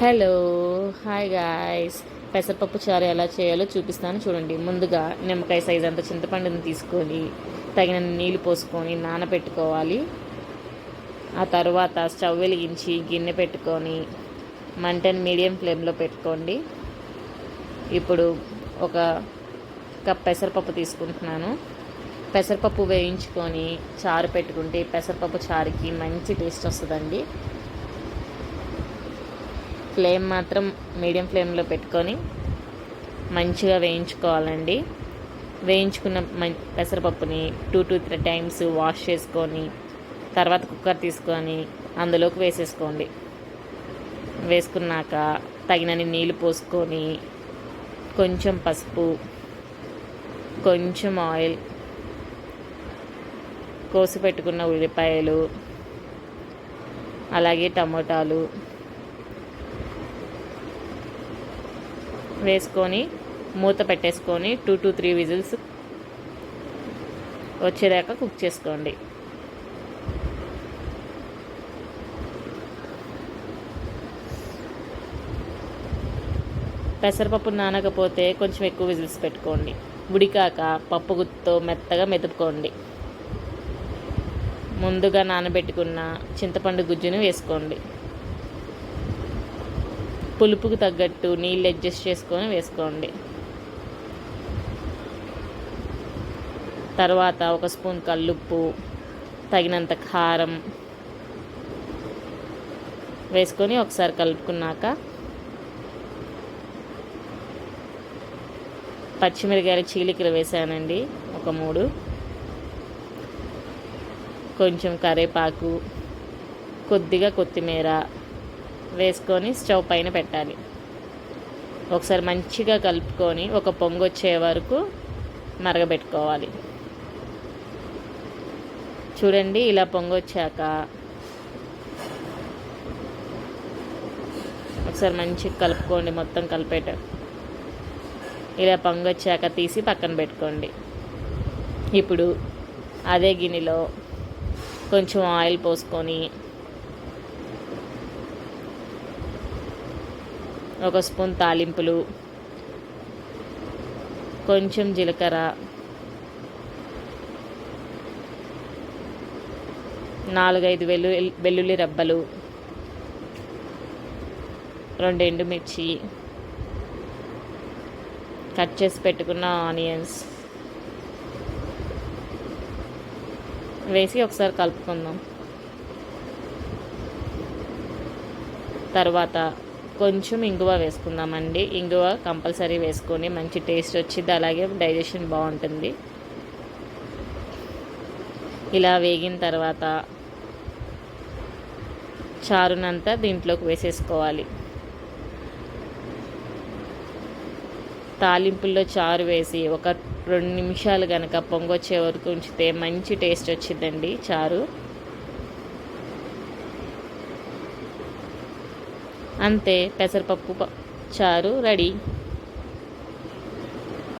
Hello hi guys పెసరపప్పు చారు ఎలా చేయాలో చూపిస్తాను చూడండి. ముందుగా నిమ్మకాయ సైజ్ అంత చింతపండుని తీసుకొని తగిన నీళ్ళు పోసుకొని నానబెట్టుకోవాలి. ఆ తర్వాత స్టవ్ వెలిగించి గిన్నె పెట్టుకొని మంటని మీడియం ఫ్లేమ్లో పెట్టుకోండి. ఇప్పుడు ఒక కప్ పెసరపప్పు తీసుకుంటున్నాను. పెసరపప్పు వేయించుకొని చారు పెట్టుకుంటే పెసరపప్పు చారుకి మంచి టేస్ట్ వస్తుందండి. ఫ్లేమ్ మాత్రం మీడియం ఫ్లేమ్లో పెట్టుకొని మంచిగా వేయించుకోవాలండి. వేయించుకున్న మం పెసరపప్పుని two two three times wash చేసుకొని తర్వాత కుక్కర్ తీసుకొని అందులోకి వేసేసుకోండి. వేసుకున్నాక తగినన్ని నీళ్ళు పోసుకొని కొంచెం పసుపు కొంచెం ఆయిల్ కోసి పెట్టుకున్న ఉల్లిపాయలు అలాగే టమోటాలు వేసుకొని మూత పెట్టేసుకొని టూ టు త్రీ విజిల్స్ వచ్చేదాకా కుక్ చేసుకోండి. పెసరపప్పు నానకపోతే కొంచెం ఎక్కువ విజిల్స్ పెట్టుకోండి. ఉడికాక పప్పు గుత్తో మెత్తగా మెదుపుకోండి. ముందుగా నానబెట్టుకున్న చింతపండు గుజ్జును వేసుకోండి. పులుపుకు తగ్గట్టు నీళ్ళు అడ్జస్ట్ చేసుకొని వేసుకోండి. తర్వాత ఒక స్పూన్ కల్లుప్పు తగినంత కారం వేసుకొని ఒకసారి కలుపుకున్నాక పచ్చిమిరకాయల చీలికలు వేసానండి ఒక మూడు. కొంచెం కరేపాకు కొద్దిగా కొత్తిమీర వేసుకొని స్టవ్ పైన పెట్టాలి. ఒకసారి మంచిగా కలుపుకొని ఒక పొంగు వచ్చే వరకు మరగబెట్టుకోవాలి. చూడండి ఇలా పొంగు వచ్చాక ఒకసారి మంచిగా కలుపుకోండి మొత్తం కలిపేట. ఇలా పొంగు వచ్చాక తీసి పక్కన పెట్టుకోండి. ఇప్పుడు అదే గిన్నెలో కొంచెం ఆయిల్ పోసుకొని ఒక స్పూన్ తాలింపులు కొంచెం జీలకర్ర నాలుగైదు వెల్లు వెల్లుల్లి రబ్బలు రెండు ఎండుమిర్చి కట్ చేసి పెట్టుకున్న ఆనియన్స్. వేసి ఒకసారి కలుపుకుందాం. తర్వాత కొంచెం ఇంగువ వేసుకుందామండి. ఇంగువ కంపల్సరీ వేసుకొని మంచి టేస్ట్ వచ్చింది అలాగే డైజెషన్ బాగుంటుంది. ఇలా వేగిన తర్వాత చారునంతా దీంట్లోకి వేసేసుకోవాలి. తాలింపుల్లో చారు వేసి ఒక రెండు నిమిషాలు కనుక పొంగొచ్చే వరకు ఉంచితే మంచి టేస్ట్ వచ్చిందండి చారు. అంతే పెసరపప్పు చారు రెడీ.